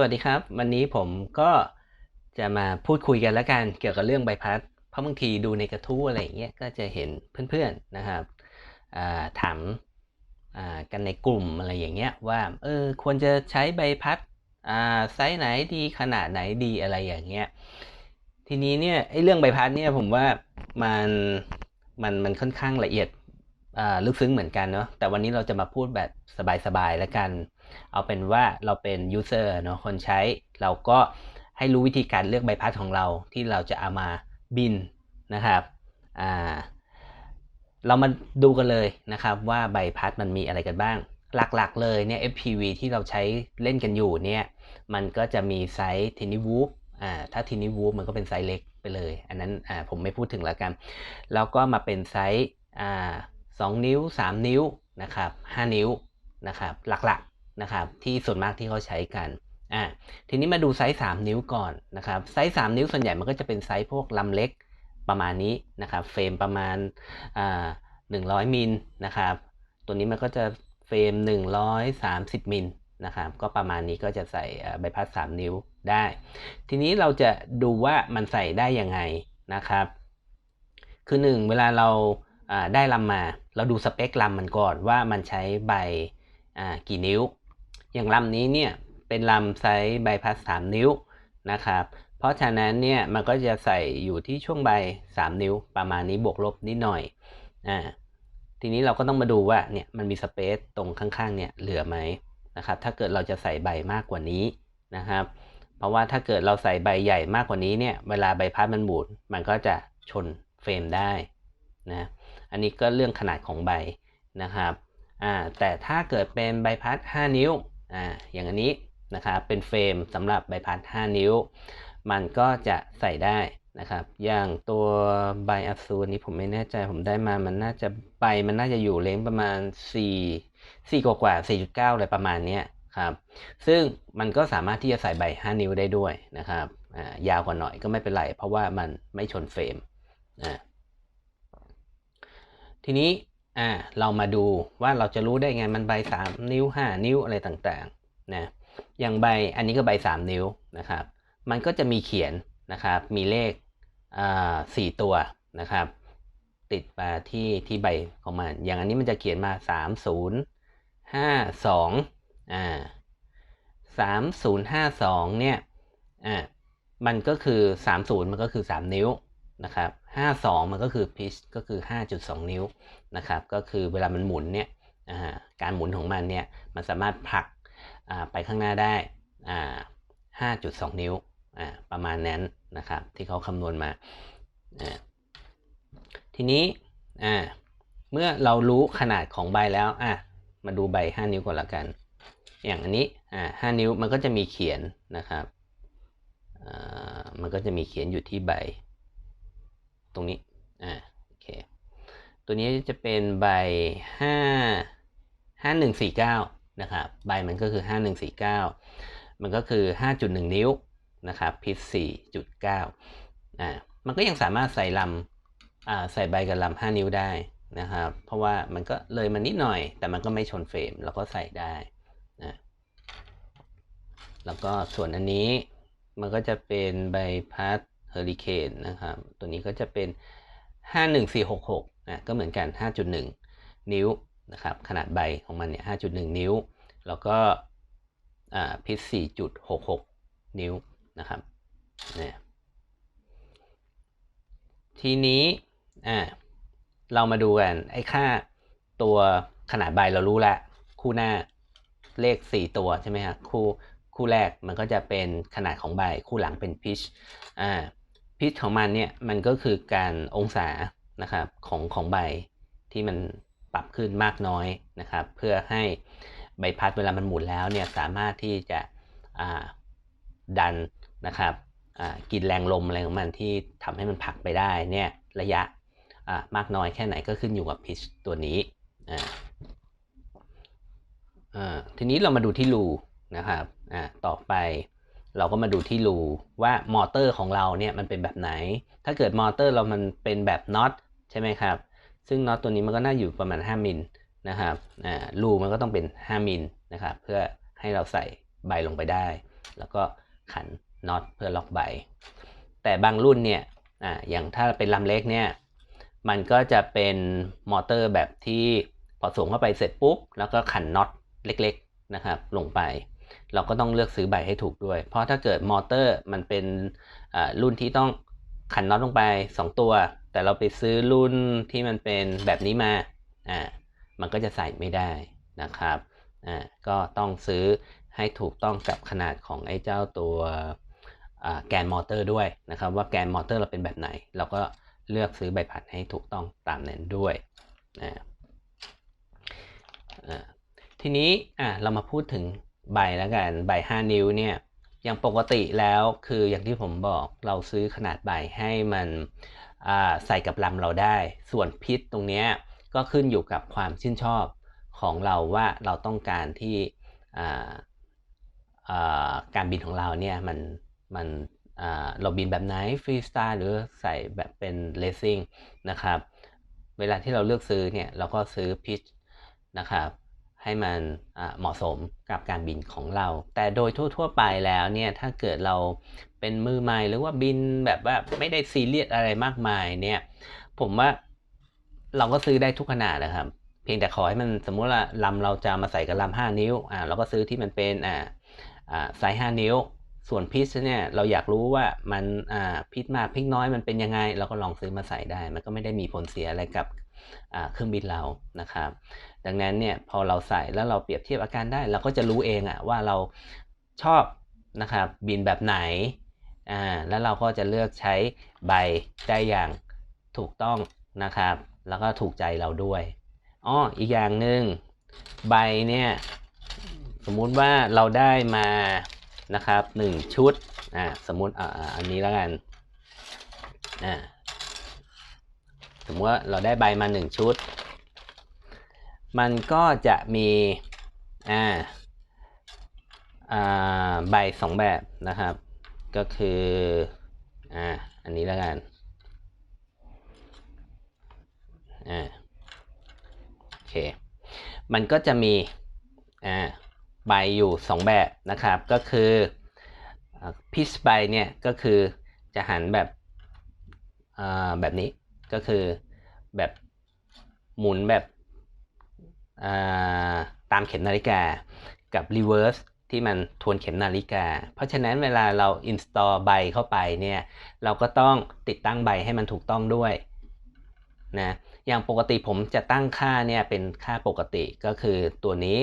วัสดีครับ วันนี้ผมก็จะมาพูดคุยกันแล้วกันเกี่ยวกับเรื่องใบพัด เพราะบางทีดูในกระทู้อะไรอย่างเงี้ยก็จะเห็นเพื่อนๆนะครับถามกันในกลุ่มอะไรอย่างเงี้ยว่าเออควรจะใช้ใบพัดไซส์ไหนดีขนาดไหนดีอะไรอย่างเงี้ยทีนี้เนี่ยไอ้เรื่องใบพัดเนี่ยผมว่ามันมันมันค่อนข้างละเอียดลึกซึ้งเหมือนกันเนาะแต่วันนี้เราจะมาพูดแบบสบายๆแล้วกัน เอาเป็นว่าเราเป็นยูเซอร์เนาะคนใช้ เราก็ให้รู้วิธีการเลือกใบพัดของเราที่เราจะเอามาบินนะครับอ่าเรามาดูกันเลยนะครับว่าใบพัดมันมีอะไรกันบ้าง หลักๆเลยเนี่ย FPV ที่เราใช้เล่นกันอยู่เนี่ยมันก็จะมีไซส์ทินิวูฟอ่าถ้าทินิวูฟมันก็เป็นไซส์เล็กไปเลย อันนั้นอ่าผมไม่พูดถึงแล้วกัน แล้วก็มาเป็นไซส์อ่าสองนิ้ว 3 นิ้วนะครับ5นิ้วนะครับหลักๆ นะครับที่ส่วนมากที่เขาใช้กันอ่าทีนี้มาดูไซส์3นิ้วก่อนนะครับไซส์3นิ้วส่วนใหญ่มันก็จะเป็นไซส์พวกลำเล็กประมาณนี้นะครับเฟรมประมาณอ่า100มิลนะครับตัวนี้มันก็จะเฟรม 130มิลนะครับก็ประมาณนี้ก็จะใส่ใบพัด 3 นิ้วได้ ทีนี้เราจะดูว่ามันใส่ได้ยังไงนะครับ คือ 1 เวลาเราได้ลำมา เราดูสเปคลำมันก่อนว่ามันใช้ใบกี่นิ้ว อย่างลำนี้เนี่ยเป็นลำไซส์ใบพัด3 นิ้วนะครับ เพราะฉะนั้นเนี่ยมันก็จะใส่อยู่ที่ช่วงใบ 3 นิ้วประมาณนี้บวกลบนิดหน่อยอ่าทีนี้เราก็ต้องมาดูว่าเนี่ยมันมีสเปซตรงข้างๆเนี่ยเหลือไหมนะครับ ถ้าเกิดเราจะใส่ใบมากกว่านี้นะครับ เพราะว่าถ้าเกิดเราใส่ใบใหญ่มากกว่านี้เนี่ยเวลาใบพัดมันหมุนมันก็จะชนเฟรมได้นะอันนี้ก็เรื่องขนาดของใบนะครับอ่าแต่ถ้าเกิดเป็นใบพัด 5 นิ้ว อ่าอย่างอันนี้นะครับเป็นเฟรมสำหรับใบพัด 5 นิ้ว มันก็จะใส่ได้นะครับ อย่างตัวใบอัซูนี้ผมไม่แน่ใจผมได้มามันน่าจะใบมันน่าจะอยู่เลงประมาณ 4 4กว่ากว่า4.9 อะไรประมาณนี้ครับซึ่งมันก็สามารถที่จะใส่ใบ 5 นิ้วได้ด้วยนะครับยาวกว่าหน่อยก็ไม่เป็นไร เพราะว่ามันไม่ชนเฟรมอ่าทีนี้ อ่าเรามาดูว่าเราจะรู้ได้ไงมันใบ 3 นิ้ว 5 นิ้วอะไรต่างๆนะอย่างใบอันนี้ก็ใบ 3 นิ้วนะครับ มันก็จะมีเขียนนะครับมีเลขอ่าสี่ตัวนะครับ ติดมาที่ที่ใบของมัน อย่างอันนี้มันจะเขียนมา 3 0 5 2อ่า3 0 5 2เนี่ยอ่ามันก็คือ 30 มันก็คือ 3 นิ้วนะครับ 52 มันก็คือพิชก็คือ 5.2 นิ้วนะครับก็คือเวลามันหมุนเนี่ยการหมุนของมันเนี่ยมันสามารถผลักไปข้างหน้าได้ 5.2 นิ้วประมาณนั้นนะครับที่เขาคำนวณมาทีนี้เมื่อเรารู้ขนาดของใบแล้วมาดูใบ 5 นิ้วก่อนละกัน อย่างอันนี้5นิ้วมันก็จะมีเขียนนะครับมันก็จะมีเขียนอยู่ที่ใบ ตรงนี้ อ่า โอเค ตัวนี้จะเป็นใบห้าห้าหนึ่งสี่เก้านะครับ ใบมันก็คือห้าหนึ่งสี่เก้ามันก็คือห้าจุดหนึ่งนิ้วนะครับพิษสี่จุดเก้าอ่า มันก็ยังสามารถใส่ลำอ่า ใส่ใบกับลำห้านิ้วได้นะครับ เพราะว่ามันก็เลยมานิดหน่อย แต่มันก็ไม่ชนเฟรมแล้วก็ใส่ได้นะแล้วก็ส่วนอันนี้มันก็จะเป็นใบพัด เฮอริเคนนะครับ ตัวนี้ก็จะเป็น 51466นะก็เหมือนกัน 5.1 นิ้วนะครับ ขนาดใบของมันเนี่ย 5.1 นิ้ว แล้วก็พิษ 4.66 นิ้วนะครับเนี่ยทีนี้อ่าเรามาดูกันไอ้ค่าตัวขนาดใบเรารู้แล้วคู่หน้าเลข 4 ตัวใช่ไหมครับคู่คู่แรกมันก็จะเป็นขนาดของใบคู่หลังเป็นพิชอ่า พิษของมันเนี่ยมันก็คือการองศานะครับของของใบที่มันปรับขึ้นมากน้อยนะครับ เพื่อให้ใบพัดเวลามันหมุนแล้วเนี่ยสามารถที่จะดันนะครับกินแรงลมอะไรของมันที่ทำให้มันผักไปได้เนี่ยระยะมากน้อยแค่ไหนก็ขึ้นอยู่กับพิชตัวนี้ทีนี้เรามาดูที่รูนะครับต่อไป เราก็มาดูที่รูว่ามอเตอร์ของเราเนี่ยมันเป็นแบบไหน ถ้าเกิดมอเตอร์เรามันเป็นแบบน็อตใช่ไหมครับ ซึ่งน็อตตัวนี้มันก็น่าอยู่ประมาณ 5มิลนะครับอ่ารูมันก็ต้องเป็น 5มิลนะครับ เพื่อให้เราใส่ใบลงไปได้ แล้วก็ขันน็อตเพื่อล็อกใบ แต่บางรุ่นเนี่ยอ่าอย่างถ้าเป็นลำเล็กเนี่ย มันก็จะเป็นมอเตอร์แบบที่พอสวมเข้าไปเสร็จปุ๊บ แล้วก็ขันน็อตเล็กๆนะครับ ลงไป เราก็ต้องเลือกซื้อใบให้ถูกด้วย เพราะถ้าเกิดมอเตอร์มันเป็นรุ่นที่ต้องขันน็อตลงไป 2 ตัว แต่เราไปซื้อรุ่นที่มันเป็นแบบนี้มาอ่ามันก็จะใส่ไม่ได้นะครับอ่าก็ต้องซื้อให้ถูกต้องกับขนาดของไอ้เจ้าตัวแกนมอเตอร์ด้วยนะครับว่าแกนมอเตอร์เราเป็นแบบไหน เราก็เลือกซื้อใบพัดให้ถูกต้องตามนั้นด้วยนะอ่าทีนี้อะเรามาพูดถึง ใบแล้วกันใบ 5 นิ้วเนี่ยอย่างปกติแล้วคืออย่างที่ผมบอกเราซื้อขนาดใบให้มันใส่กับลำเราได้ ส่วนพิษตรงนี้ก็ขึ้นอยู่กับความชื่นชอบของเราว่าเราต้องการที่การบินของเราเนี่ยมันมันเราบินแบบไหนฟรีสไตล์หรือใส่แบบเป็นเลสซิ่งนะครับ เวลาที่เราเลือกซื้อเนี่ยเราก็ซื้อพิชนะครับ ให้มันเหมาะสมกับการบินของเรา แต่โดยทั่ว ๆ ไปแล้วเนี่ยถ้าเกิดเราเป็นมือใหม่หรือว่าบินแบบว่าไม่ได้ซีเรียสอะไรมากมายเนี่ยผมว่าเราก็ซื้อได้ทุกขนาดนะครับ เพียงแต่ขอให้มันสมมุติว่าลำเราจะมาใส่กับลำห้านิ้วอ่าเราก็ซื้อที่มันเป็นอ่าอ่าไซส์ห้านิ้ว ส่วนพิชเนี่ยเราอยากรู้ว่ามันอ่าพิชมากพิชน้อยมันเป็นยังไง เราก็ลองซื้อมาใส่ได้ มันก็ไม่ได้มีผลเสียอะไรกับ เครื่องบินเรานะครับ ดังนั้นเนี่ยพอเราใส่แล้วเราเปรียบเทียบอาการได้เราก็จะรู้เองอะว่าเราชอบนะครับบินแบบไหนอ่าแล้วเราก็จะเลือกใช้ใบได้อย่างถูกต้องนะครับ แล้วก็ถูกใจเราด้วยอ้ออีกอย่างหนึ่งใบเนี่ยสมมุติว่าเราได้มานะครับหนึ่งชุดอ่าสมมุติอ่าอันนี้แล้วกันอ่า มมติว่าเราได้ใบมาหนึ่งชุด มันก็จะมีอ่าอ่าใบสองแบบนะครับ ก็คืออ่าอันนี้แล้วกันอ่าโอเค มันก็จะมีอ่าใบอยู่สองแบบนะครับ ก็คือพิชใบเนี่ยก็คือจะหันแบบแบบนี้ ก็คือแบบหมุนแบบตามเข็มนาฬิกากับ reverse ที่มันทวนเข็มนาฬิกา เพราะฉะนั้นเวลาเรา install ใบเข้าไปเนี่ยเราก็ต้องติดตั้งใบให้มันถูกต้องด้วยนะอย่างปกติผมจะตั้งค่าเนี่ยเป็นค่าปกติก็คือตัวนี้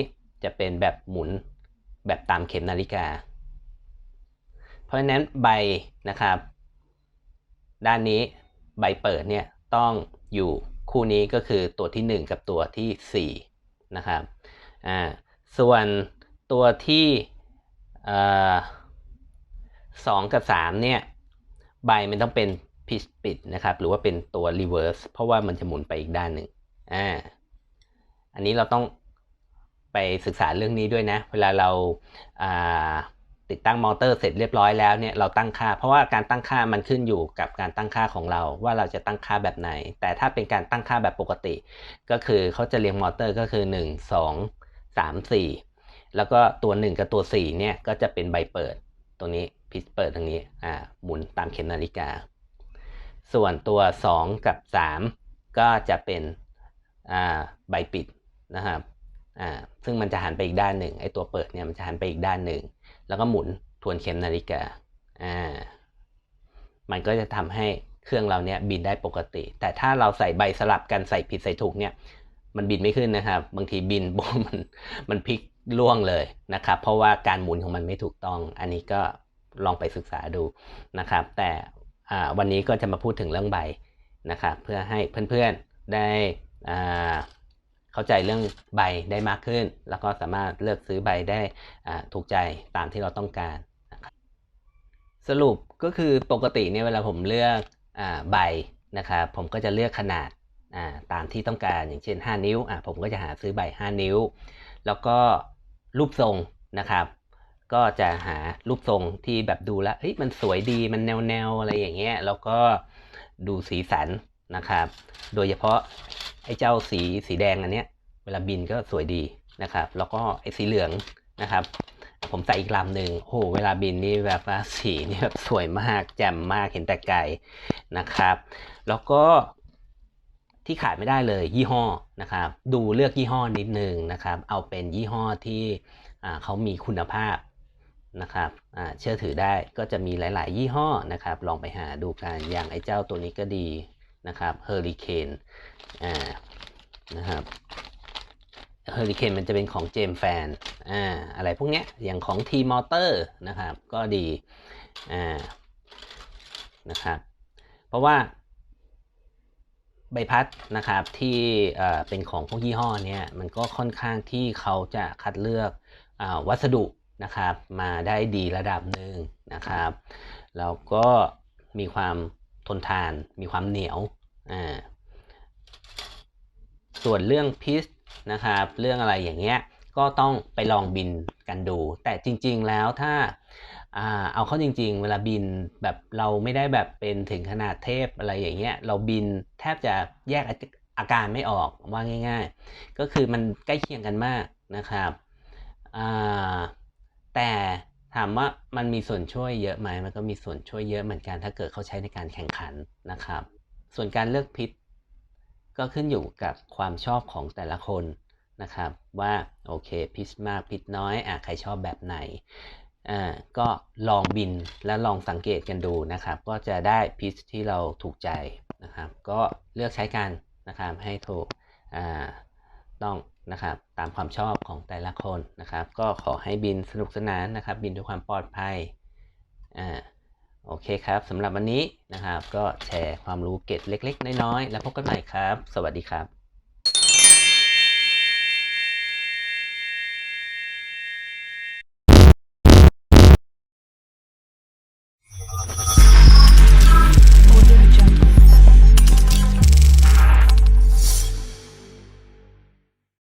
จะเป็นแบบหมุนแบบตามเข็มนาฬิกา เพราะฉะนั้นใบนะครับ ด้านนี้ใบเปิดเนี่ย ต้องอยู่คู่นี้ก็คือตัวที่ 1 กับตัวที่4นะครับอ่าส่วนตัวที่สองกับ3เนี่ยใบมันต้องเป็นพิชปิดนะครับ หรือว่าเป็นตัว reverse เพราะว่ามันจะหมุนไปอีกด้านหนึ่งอ่าอันนี้เราต้องไปศึกษาเรื่องนี้ด้วยนะ เวลาเราอ่า ติดตั้งมอเตอร์เสร็จเรียบร้อยแล้วเนี่ยเราตั้งค่า เพราะว่าการตั้งค่ามันขึ้นอยู่กับการตั้งค่าของเราว่าเราจะตั้งค่าแบบไหน แต่ถ้าเป็นการตั้งค่าแบบปกติ ก็คือเขาจะเรียงมอเตอร์ก็คือ 1 2 3 4 แล้วก็ตัว 1 กับตัว4เนี่ยก็จะเป็นใบเปิดตรงนี้พิชเปิดตรงนี้อ่าหมุนตามเข็มนาฬิกา ส่วนตัว 2 กับ 3 ก็จะเป็นอ่าใบปิดนะครับอ่าซึ่งมันจะหันไปอีกด้านหนึ่งไอตัวเปิดเนี่ยมันจะหันไปอีกด้านหนึ่ง แล้วก็หมุนทวนเข็มนาฬิกาอ่ามันก็จะทำให้เครื่องเราเนี่ยบินได้ปกติ แต่ถ้าเราใส่ใบสลับกันใส่ผิดใส่ถูกเนี่ย มันบินไม่ขึ้นนะครับ บางทีบินบมันมันพลิกล่วงเลยนะครับ เพราะว่าการหมุนของมันไม่ถูกต้อง อันนี้ก็ลองไปศึกษาดูนะครับ แต่วันนี้ก็จะมาพูดถึงเรื่องใบนะครับ เพื่อให้เพื่อนๆได้อ่า เข้าใจเรื่องใบได้มากขึ้น แล้วก็สามารถเลือกซื้อใบได้ถูกใจตามที่เราต้องการ สรุปก็คือปกติเนี่ยเวลาผมเลือกอใบนะครับผมก็จะเลือกขนาดตามที่ต้องการอย่างเช่น 5 นิ้วผมก็จะหาซื้อใบ 5 นิ้ว แล้วก็รูปทรงนะครับ ก็จะหารูปทรงที่แบบดูแล้วเฮ้ยมันสวยดีมันแนวแนวอะไรอย่างเงี้ยแล้วก็ดูสีสันนะครับ โดยเฉพาะ ไอ้เจ้าสีสีแดงอันเนี้ยเวลาบินก็สวยดีนะครับ แล้วก็ไอ้สีเหลืองนะครับ ผมใส่อีกลำหนึ่งโหเวลาบินนี่แบบว่าสีนี่แบบสวยมากแจ่มมากเห็นแต่ไกลนะครับ แล้วก็ที่ขาดไม่ได้เลยยี่ห้อนะครับ ดูเลือกยี่ห้อนิดนึงนะครับ เอาเป็นยี่ห้อที่เขามีคุณภาพนะครับเชื่อถือได้ก็จะมีหลาย ๆ ยี่ห้อนะครับ ลองไปหาดูกันอย่างไอ้เจ้าตัวนี้ก็ดี นะครับเฮอริเคนอ่านะครับเฮอริเคนมันจะเป็นของเจมแฟนอ่าอะไรพวกเนี้ยอย่างของ T Motor นะครับก็ดีอ่านะครับเพราะว่าใบพัดนะครับที่เป็นของพวกยี่ห้อเนี้ยมันก็ค่อนข้างที่เขาจะคัดเลือกอวัสดุนะครับมาได้ดีระดับหนึ่งนะครับแล้วก็มีความ ทนทาน มีความเหนียว อ่า ส่วนเรื่องพิสนะครับ เรื่องอะไรอย่างเงี้ย ก็ต้องไปลองบินกันดู แต่จริง ๆ แล้วถ้าอเอาเข้าจริง ๆ เวลาบินแบบเราไม่ได้แบบเป็นถึงขนาดเทพอะไรอย่างเงี้ย เราบินแทบจะแยกอาการไม่ออกว่าง่าย ๆ ก็คือมันใกล้เคียงกันมากนะครับแต่ ถามว่ามันมีส่วนช่วยเยอะไหมมันก็มีส่วนช่วยเยอะเหมือนกัน ถ้าเกิดเขาใช้ในการแข่งขันนะครับ ส่วนการเลือกพิษ ก็ขึ้นอยู่กับความชอบของแต่ละคนนะครับ ว่าโอเคพิษมากพิษน้อยอะใครชอบแบบไหนอ่าก็ลองบินและลองสังเกตกันดูนะครับ ก็จะได้พิชที่เราถูกใจนะครับ ก็เลือกใช้กันนะครับให้ถูกอ่าต้อง นะครับ ตามความชอบของแต่ละคนนะครับ ก็ขอให้บินสนุกสนานนะครับ บินด้วยความปลอดภัยอ่าโอเคครับสำหรับวันนี้นะครับ ก็แชร์ความรู้เก็ดเล็ก ๆ น้อยๆแล้วพบกันใหม่ครับ สวัสดีครับ